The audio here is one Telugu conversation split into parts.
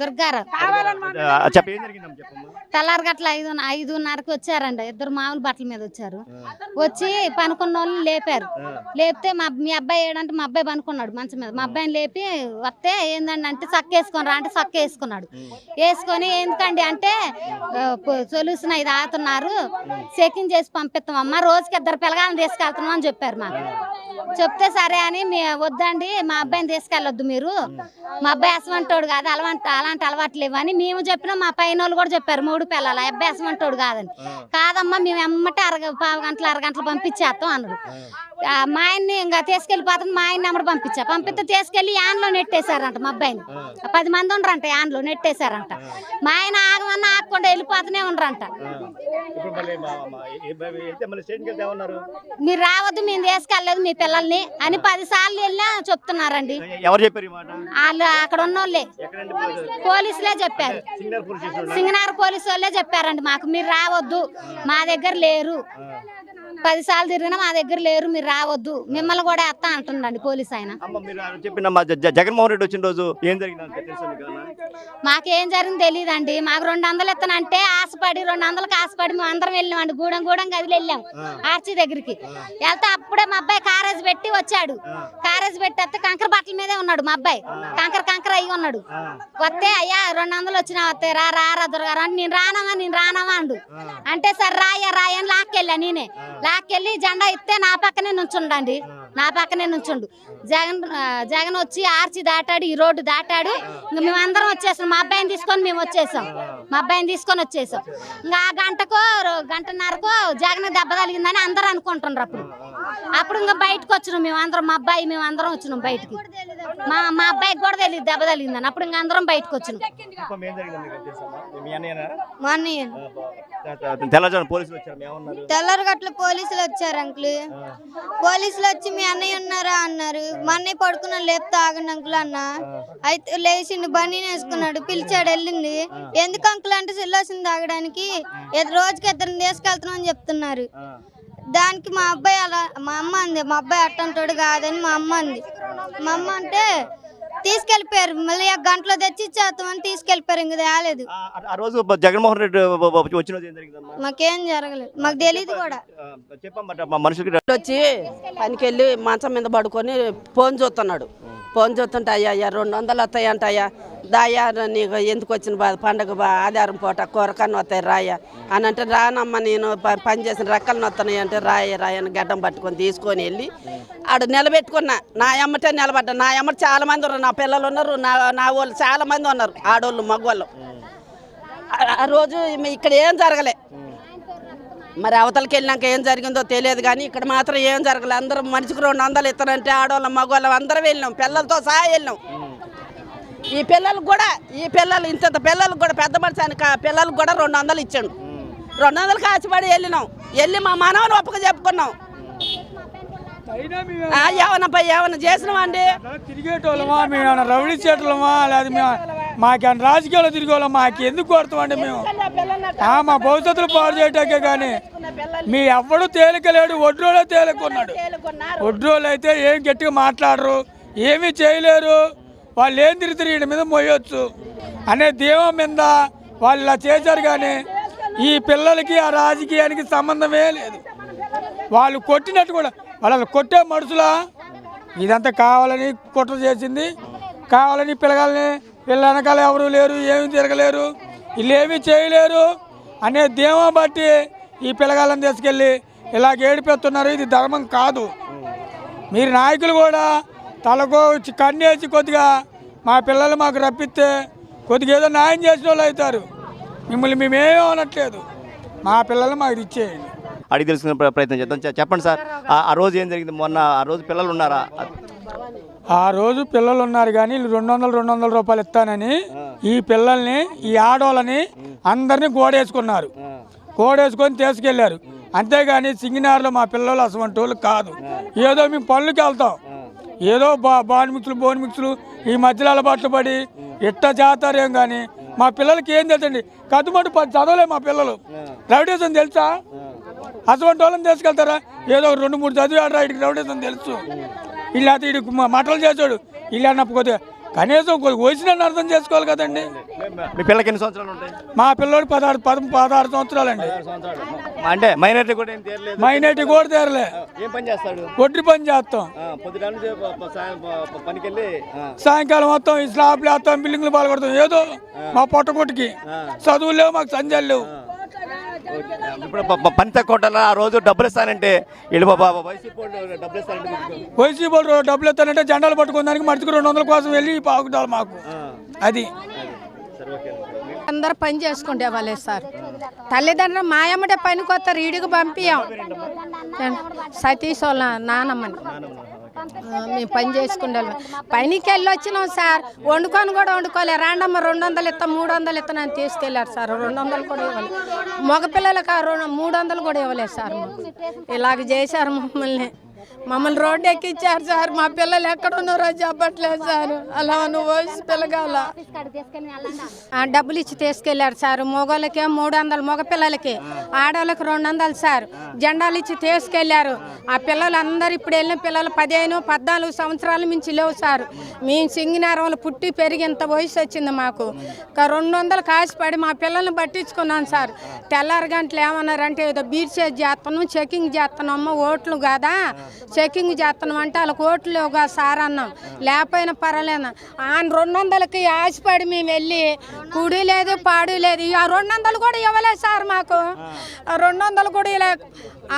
దుర్గారావు. తెల్లారి గట్ల ఐదు ఐదున్నరకి వచ్చారండి ఇద్దరు మామూలు బట్టల మీద వచ్చారు. వచ్చి పనుకున్న వాళ్ళని లేపారు లేపితే మా మీ అబ్బాయి ఏడంటే మా అబ్బాయి పనుకున్నాడు మంచం మీద. మా అబ్బాయిని లేపి వస్తే ఏందండి అంటే చక్క వేసుకొని రా అంటే చక్క వేసుకున్నాడు. వేసుకొని ఎందుకండి అంటే సొల్యూషన్ ఇది ఆతున్నారు చెకింగ్ చేసి పంపిస్తామమ్మా. రోజుకి ఇద్దరు పిల్లగాలను తీసుకెళ్తున్నాం అని చెప్పారు మాకు. చెప్తే సరే అని మీ వద్దండి మా అబ్బాయిని తీసుకెళ్ళొద్దు మీరు. మా అబ్బాయి అసమంటోడు కాదు అలవాటు అలాంటి అలవాట్లు లేవని మేము చెప్పినా మా పైన వాళ్ళు కూడా చెప్పారు మూడు పిల్లలు అబ్బాయి అసమంటోడు కాదని. కాదమ్మా మేము ఎమ్మటే అరగ పావు గంటలు అరగంటలు పంపించేస్తాం అన్నాడు. మా ఆయన్ని ఇంకా తీసుకెళ్ళిపోతుంది మా ఆయన నెంబర్ పంపించా. పంపిస్తే తీసుకెళ్ళి యాన్లో నెట్టేశారంట మా అబ్బాయిని. పది మంది ఉండరంట యాన్లో నెట్టేశారంట. మా ఆయన ఆగమన్నా ఆగకుండా వెళ్ళిపోతూనే ఉండరంట. మీరు రావద్దు మేము తీసుకెళ్ళలేదు మీ పిల్లల్ని అని పది సార్లు వెళ్ళినా చెప్తున్నారండి. ఎవరు చెప్పారు వాళ్ళు అక్కడ ఉన్న వాళ్ళే? పోలీసులే? చెప్పారు. సింగనార్ పోలీసు వాళ్ళే చెప్పారండి మాకు. మీరు రావద్దు మా దగ్గర లేరు. పది సార్లు తిరిగినా మా దగ్గర లేరు మీరు రావద్దు. మిమ్మల్ని కూడా ఎత్తా అంటుండండి పోలీస్ ఆయన. అమ్మ మీరు ఆ చెప్పిన మా జ- జ- జగన్మోహన్ రెడ్డి వచ్చిన రోజు ఏం తెలుసా మీకు ఏమన్నా? మాకేం జరిగింది తెలియదండి మాకు రెండు వందలు ఇస్తానంటే ఆశపడి రెండు వందలకి ఆశపడి మేము అందరం వెళ్ళామండి గూడెం గూడెం గదిలి వెళ్ళాం ఆర్చి దగ్గరికి. వెళ్తే అప్పుడే మా అబ్బాయి కారేజ్ పెట్టి వచ్చాడు. కారేజ్ పెట్టి వస్తే కంకర బట్టల మీదే ఉన్నాడు మా అబ్బాయి. కంకర కంకర అయ్యి ఉన్నాడు. వస్తే అయ్యా రెండు వందలు వచ్చినా వస్తే రా రా రా దొరగారు అంటే నేను రానమ్మా నేను రానమ్మా అండు. అంటే సరే రాయ అని లాక్కెళ్ళా నేనే. లాక్కెళ్ళి జెండా ఇస్తే నా పక్కనే నుంచుండండి. నా పక్కనే నుంచుండు. జగన్ జగన్ వచ్చి ఆర్చి దాటాడు ఈ రోడ్డు దాటాడు. ఇంకా మేము అందరం వచ్చేసాం. మా అబ్బాయిని తీసుకొని మేము వచ్చేసాం. మా అబ్బాయిని తీసుకొని వచ్చేసాం. ఇంకా ఆ గంటకో గంటన్నరకో జగన్ దెబ్బ తగిలిందని అందరూ అనుకుంటున్నారు అప్పుడు. అప్పుడు ఇంకా బయటకు వచ్చినాం మేము అందరం. మా అబ్బాయి మేము అందరం వచ్చినాం బయటికి. మా మా అబ్బాయికి కూడా తెలియదు దెబ్బ తగిలిందని. అప్పుడు ఇంకా అందరం బయటకు వచ్చినాం. పాపం ఏం జరిగింది మీకు తెలుసమ్మా? మీ అన్నయ్యనా? మా అన్నయ్య. ఆ, బా- తెల్లజాను పోలీసులు వచ్చారు. ఏమన్నారు? తెల్లారి గట్ల పోలీసులు వచ్చారు అంకుల్. పోలీసులు వచ్చి మీ అన్నయ్య ఉన్నారా అన్నారు. మా అన్నయ్య పడుకున్నాను లేపుతా ఆగండి అంకుల్ అన్న. అయితే లేచిండు బండి వేసుకున్నాడు పిలిచాడు వెళ్ళింది ఎందుకు అంకుల్ అంటే సిల్లోసింది తాగడానికి? రోజుకి ఇద్దరిని తీసుకెళ్తున్నాం అని చెప్తున్నారు. దానికి మా అబ్బాయి అలా మా అమ్మ అంది మా అబ్బాయి అట్టంటాడు కాదని మా అమ్మ అంది. మా అమ్మ అంటే తీసుకెళ్ళిపోయారు. మళ్ళీ ఆ గంటలో తెచ్చి ఇచ్చేస్తామని తీసుకెళ్ళిపోయారు. ఇంక తేలేదు ఆ- ఆ రోజు జగన్మోహన్ రెడ్డి వచ్చిన రోజు ఏం జరిగిందమ్మా? మాకేం జరగలేదు. మాకు తెలియదు కూడా. ఆ, చెప్పమ్మా మా మనుషులకి వచ్చి పనికి వెళ్ళి మంచం మీద పడుకొని ఫోన్ చూస్తున్నాడు. ఫోన్ చూస్తుంటాయా అయ్యా రెండు వందలు వస్తాయి అంటాయా దాయా నీకు ఎందుకు వచ్చిన బాధ పండగ బా ఆధారం పూట కూరకన్ను వస్తాయి రాయ అని అంటే రానమ్మ నేను ప- పని చేసిన రెక్కలు వస్తున్నాయి అంటే రాయ రాయని గడ్డం పట్టుకొని తీసుకొని వెళ్ళి ఆడు నిలబెట్టుకున్నా. నా అమ్మటే నిలబడ్డా. నా ఎమ్మట చాలా మంది ఉన్నారు. నా పిల్లలు ఉన్నారు. నా నా వాళ్ళు చాలా మంది ఉన్నారు. ఆడోళ్ళు మగవాళ్ళు. ఆ రోజు ఇక్కడ ఏం జరగలే. మరి అవతలకి వెళ్ళినాక ఏం జరిగిందో తెలియదు కానీ ఇక్కడ మాత్రం ఏం జరగలేదు అందరం మనిషికి రెండు వందలు ఇస్తారంటే ఆడవాళ్ళం మగవాళ్ళం అందరం వెళ్ళినాం. పిల్లలతో సహా వెళ్ళినాం. ఈ పిల్లలకు కూడా ఈ పిల్లలు ఇంత పిల్లలకు కూడా పెద్ద మనిషి అని పిల్లలకు కూడా రెండు వందలు ఇచ్చాడు. రెండు వందలు కాచిపడి వెళ్ళినాం. వెళ్ళి మా మనవని ఒప్పక చెప్పుకున్నాం. ఆ, ఏమన్నా ఏమన్నా చేసినామండి తిరిగేటోళ్ళమా? మేము రౌడీ చేటలమా లేదా మేము మాకేమైనా రాజకీయాలు తిరిగేవాళ్ళం మాకు ఎందుకు కొడతామండి మేము? ఆ, మా భవిష్యత్తులు పాడు చేయటాకే కానీ మీ ఎవ్వడు తేలికలేడు ఒడ్రోలే తేలికున్నాడు. ఒడ్రోలు అయితే ఏం గట్టిగా మాట్లాడరు ఏమీ చేయలేరు వాళ్ళు ఏం తిరిగి వీడి మీద మోయొచ్చు అనే దీవం మీద వాళ్ళు ఇలా చేశారు కానీ ఈ పిల్లలకి ఆ రాజకీయానికి సంబంధమే లేదు. వాళ్ళు కొట్టినట్టు కూడా వాళ్ళు కొట్టే మనుషులా ఇదంతా కావాలని కుట్ర చేసింది కావాలని పిల్లగాలని వీళ్ళ వెనకాల ఎవరు లేరు ఏమి తిరగలేరు వీళ్ళు ఏమీ చేయలేరు అనే ధీమా బట్టి ఈ పిల్లగాళ్ళని తీసుకెళ్ళి ఇలా ఏడిపెడుతున్నారు ఇది ధర్మం కాదు. మీరు నాయకులు కూడా తలకు కన్నేసి కొద్దిగా మా పిల్లలు మాకు రప్పిస్తే కొద్దిగా ఏదో న్యాయం చేసిన వాళ్ళు అవుతారు. మిమ్మల్ని మేమేమీ అనట్లేదు. మా పిల్లలు మాకు ఇచ్చేయండి. అడిగి తెలుసుకునే ప్రయత్నం చేద్దాం. చెప్పండి సార్. ఆ రోజు ఏం జరిగింది? మొన్న ఆ రోజు పిల్లలు ఉన్నారా? ఆ రోజు పిల్లలు ఉన్నారు కానీ వీళ్ళు రెండు వందలు రెండు వందల రూపాయలు ఇస్తానని ఈ పిల్లల్ని ఈ ఆడోళ్ళని అందరినీ గోడేసుకున్నారు. గోడేసుకొని తీసుకెళ్ళారు. అంతేగాని సింగినార్లో మా పిల్లలు అసలు వాళ్ళు కాదు. ఏదో మేము పనులకి వెళ్తాం. ఏదో బా బాన్ మిక్సులు బోన్ మిక్సులు ఈ మధ్యలో అలవాట్లు పడి ఇట్ట చేస్తారేం కానీ మా పిల్లలకి ఏం తెలుసండి? కట్టుమట్టు పది చదవలే మా పిల్లలు. రౌడీసం తెలుసా? అటువంటి వాళ్ళని తీసుకెళ్తారా? ఏదో రెండు మూడు చదివాడు రా ఇటుకి రౌడీసం తెలుసు ఇలా ఇటు మటలు చేసాడు ఇలా అన్నప్పుడు కనీసం వచ్చిన అర్థం చేసుకోవాలి కదండి. మీ పిల్లకి ఎన్ని సంవత్సరాలు ఉంటాయి? మా పిల్లోడు పదహారు పద పదహారు సంవత్సరాలండి. అంటే మైనారిటీ కూడా మైనటి కూడా తీరలే. ఏం పని చేస్తాడు? ఒడ్డు పని చేస్తాం. సాయంకాలం మొత్తం స్లాబ్లు వేస్తాం బిల్డింగ్లు పాల్గొడతాం ఏదో మా పొట్టకొట్టుకి చదువులు లేవు మాకు సంధ్యాలు లేవు. ఇప్పుడు ప- ప- పని తక్కువ ఉండాలా? ఆ రోజు డబ్బులు ఇస్తానంటే వీళ్ళు బాబా వైసీపీ వాళ్ళు డబ్బులు ఇస్తానంటే వైసీపీ వాళ్ళు డబ్బులు ఎత్తానంటే జెండాలు పట్టుకున్న దానికి మటుకు రెండు వందల కోసం వెళ్ళి పాకుతారు మాకు. అది. అందరు పని చేసుకుంటే వాళ్ళే సార్. తల్లిదండ్రులు మాయమ్మడే పనికి వస్తారు ఈడికి పంపించాం సతీష్ వాళ్ళ నానమ్మని? మేము పని చేసుకుంటే పనికి వెళ్ళి వచ్చినాం సార్. వండుకొని కూడా వండుకోలే. రాండమ్మ రెండు వందలు ఇస్తాం మూడు వందలు ఇస్తాను అని తీసుకెళ్ళారు సార్. రెండు వందలు కూడా ఇవ్వలేదు మగపిల్లలకు ఆ రెండు మూడు వందలు కూడా ఇవ్వలేదు సార్ ఇలాగ చేశారు మమ్మల్ని. మమ్మల్ని రోడ్డు ఎక్కించారు సార్. మా పిల్లలు ఎక్కడ ఉన్నారో చెప్పట్లేదు సార్. అలా నువ్వు వయసు పిల్లగాల డబ్బులు ఇచ్చి తీసుకెళ్ళారు సార్. మగవాళ్ళకి మూడు వందలు మగ పిల్లలకి ఆడవాళ్ళకి రెండు వందలు సార్. జెండాలు ఇచ్చి తీసుకెళ్ళారు ఆ పిల్లలు అందరు ఇప్పుడు వెళ్ళిన పిల్లలు పదిహేను పద్నాలుగు సంవత్సరాల మించి లేవు సార్. మేము సింగినారంలో పుట్టి పెరిగి ఇంత వయసు వచ్చింది మాకు. రెండు వందలు కాసిపడి మా పిల్లల్ని పట్టించుకున్నాం సార్. తెల్లారి గంటలు ఏమన్నారంటే ఏదో బీచ్ చేసి చేస్తున్నాం చెకింగ్ చేస్తున్నాం ఓట్లు కదా? చెకింగ్ చేస్తున్నాం అంటే వాళ్ళకి ఓట్లు లేవుగా సార్ అన్నాం. లేకపోయినా పర్వాలేదు ఆయన రెండు వందలకి ఆశపడి మేము వెళ్ళి కుడి లేదు పాడు లేదు ఆ రెండు వందలు కూడా ఇవ్వలేదు సార్ మాకు. ఆ రెండు వందలు కూడా ఇలా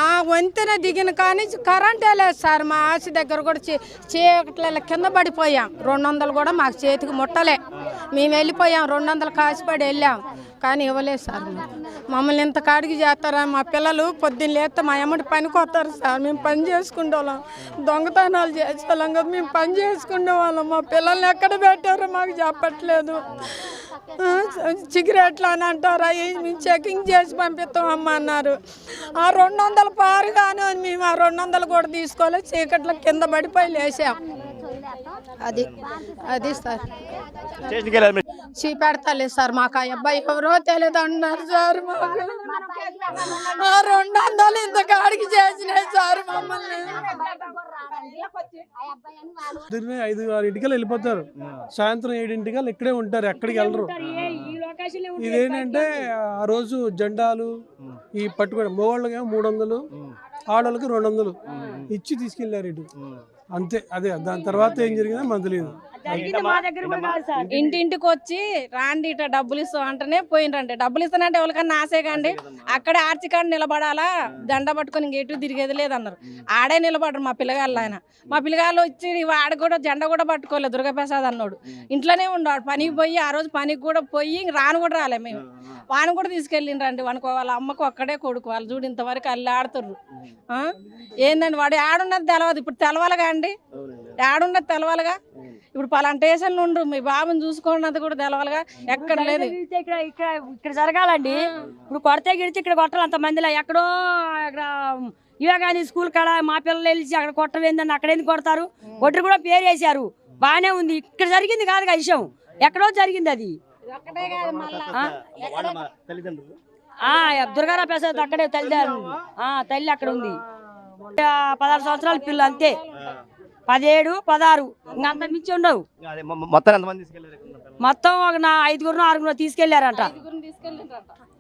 ఆ వంతెన దిగిన కానీ కరెంటే లేదు సార్. మా ఆశ దగ్గర కూడా చీకట్ల కింద పడిపోయాం. రెండు వందలు కూడా మాకు చేతికి ముట్టలే. మేము వెళ్ళిపోయాం. రెండు వందలు కాసిపడి వెళ్ళాం. కానీ ఇవ్వలేదు సార్. మమ్మల్ని ఇంత కాడికి చేస్తారా? మా పిల్లలు పొద్దున్న లేస్తే మా అమ్మటి పనికి వస్తారు సార్. మేము పని చేసుకునే వాళ్ళం దొంగతనాలు చేసేవాళ్ళం కదా మేము పని చేసుకునే వాళ్ళం మా పిల్లల్ని ఎక్కడ పెట్టారో మాకు చెప్పట్లేదు. సిగరెట్లు అని అంటారా? ఈ- మేము చెకింగ్ చేసి పంపిస్తాం అమ్మ అన్నారు. ఆ రెండు వందలు పారు కానీ మేము ఆ రెండు వందలు కూడా తీసుకోలేదు. చీకట్ల కింద పడిపోయి లేసాం అది అది సార్. చూపెడతలేదు సార్ మాకు ఆ అబ్బాయి ఎవరో తెలియదు అన్నారు సార్ మాకు. ఆ రెండు వందలు ఇంత కాడికి చేసినాయి సార్ మమ్మల్ని. పొద్దున్నే ఐదు ఆరింటికల్లా వెళ్ళిపోతారు. సాయంత్రం ఏడింటికల్లా ఇక్కడే ఉంటారు ఎక్కడికి వెళ్ళరు. ఇదేంటంటే ఆ రోజు జెండాలు ఈ పట్టుకోవడం మగవాళ్ళకేమో మూడు వందలు ఆడవాళ్ళకి రెండు వందలు ఇచ్చి తీసుకెళ్ళారు ఇటు. అంతే అదే దాని తర్వాత ఏం జరిగిందో మనకు తెలియదు. ఇంటింటికి వచ్చి రాండి ఇట డబ్బులు ఇస్తాం అంటేనే పోయినరండి. డబ్బులు ఇస్తానంటే ఎవరికన్నా ఆశే కండి అక్కడే ఆర్చికాడ నిలబడాలా? దండ పట్టుకొని ఇంక ఎటు తిరిగేది లేదన్నారు. ఆడే నిలబడరు మా పిల్లగాళ్ళు ఆయన. మా పిల్లగాళ్ళు వచ్చి ఆడ కూడా జెండా కూడా పట్టుకోలేదు దుర్గాప్రసాద్ అన్నాడు. ఇంట్లోనే ఉన్నాడు పనికి పోయి ఆ రోజు పనికి కూడా పోయి ఇంక రాను కూడా రాలే మేము. వాని కూడా తీసుకెళ్ళిండ్రండి. వానికి వాళ్ళ అమ్మకు ఒక్కడే కొడుకు. వాళ్ళు చూడు ఇంతవరకు అల్లి ఆడుతుర్రు ఆ? ఏందండి? వాడు ఆడున్నది తెలవదు. ఇప్పుడు తెలవాలిగా అండి? ఆడున్నది తెలవాలిగా? ఇప్పుడు పలానా స్టేషన్లు ఉండ్రు మీ బాబుని చూసుకున్నది కూడా తెలవాలిగా. ఎక్కడ లేదు. ఇక్కడ ఇక్కడ ఇక్కడ జరగాలండి. ఇప్పుడు కొడితే గిడితే ఇక్కడ కొట్టాలి అంత మందిలో ఎక్కడో అక్కడ యువగాని స్కూల్ కాడ మా పిల్లలు వెళ్ళి అక్కడ కొట్టలేదని అక్కడ ఎందుకు కొడతారు? కొట్టరు కూడా పేరు వేశారు. బాగానే ఉంది. ఇక్కడ జరిగింది కాదు విషయం. ఎక్కడో జరిగింది అది. దుర్గారావు ప్రసాద్ అక్కడే తల్లి ఆ, తల్లి అక్కడ ఉంది. పదహారు సంవత్సరాల పిల్ల అంతే. పదిహేడు పదహారు. ఇంకా అంత మించి ఉండవు. మొత్తం ఎంతమంది? మొత్తం ఒక నా ఐదుగురు ఆరుగురు తీసుకెళ్ళారంట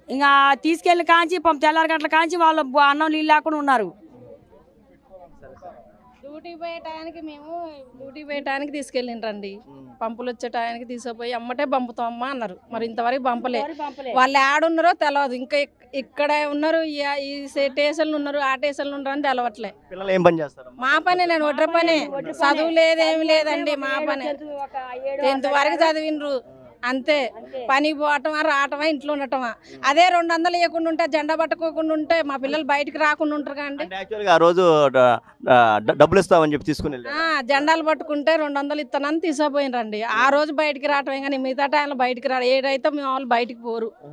ఇంకా తీసుకెళ్ళి కాంచి పంప తెల్లారి గంటల కాంచి వాళ్ళు అన్నం నీళ్ళు లేకుండా ఉన్నారు. డ్యూటీ పోయే టయానికి మేము డ్యూటీ పోయే టయానికి తీసుకెళ్ళిండ్రండి. పంపులు వచ్చే టయానికి తీసుకుపోయి అమ్మటే పంపుతాం అమ్మా అన్నారు. మరి ఇంతవరకు పంపలే. వాళ్ళు ఆడున్నారో తెలియదు ఇంకా ఇక్- ఇక్కడే ఉన్నారు ఈ- స్టేషన్లు ఉన్నారు ఆ స్టేషన్లు ఉన్నారు అని తెలవట్లే. పిల్లలు ఏం పని చేస్తారు? మా పని నేను ఒడ్ర పని. చదువు లేదేమి లేదండి మా పని. టెన్త్ వరకు చదివిండ్రు. అంతే. పనికి పోవటమా రావటమా ఇంట్లో ఉండటమా? అదే రెండు వందలు ఇవ్వకుండా ఉంటే జెండా పట్టుకోకుండా ఉంటే మా పిల్లలు బయటికి రాకుండా ఉంటారు కండి యాక్చువల్గా ఆ రోజు డబ్బులు ఇస్తామని చెప్పి తీసుకుని వెళ్ళారు. జెండాలు పట్టుకుంటే రెండు వందలు ఇస్తానని తీసుకుపోయినరండి ఆ రోజు బయటికి రావటమే కానీ మిగతా టైంలో బయటికి రా ఏడైతే మేము వాళ్ళు బయటికి పోరు.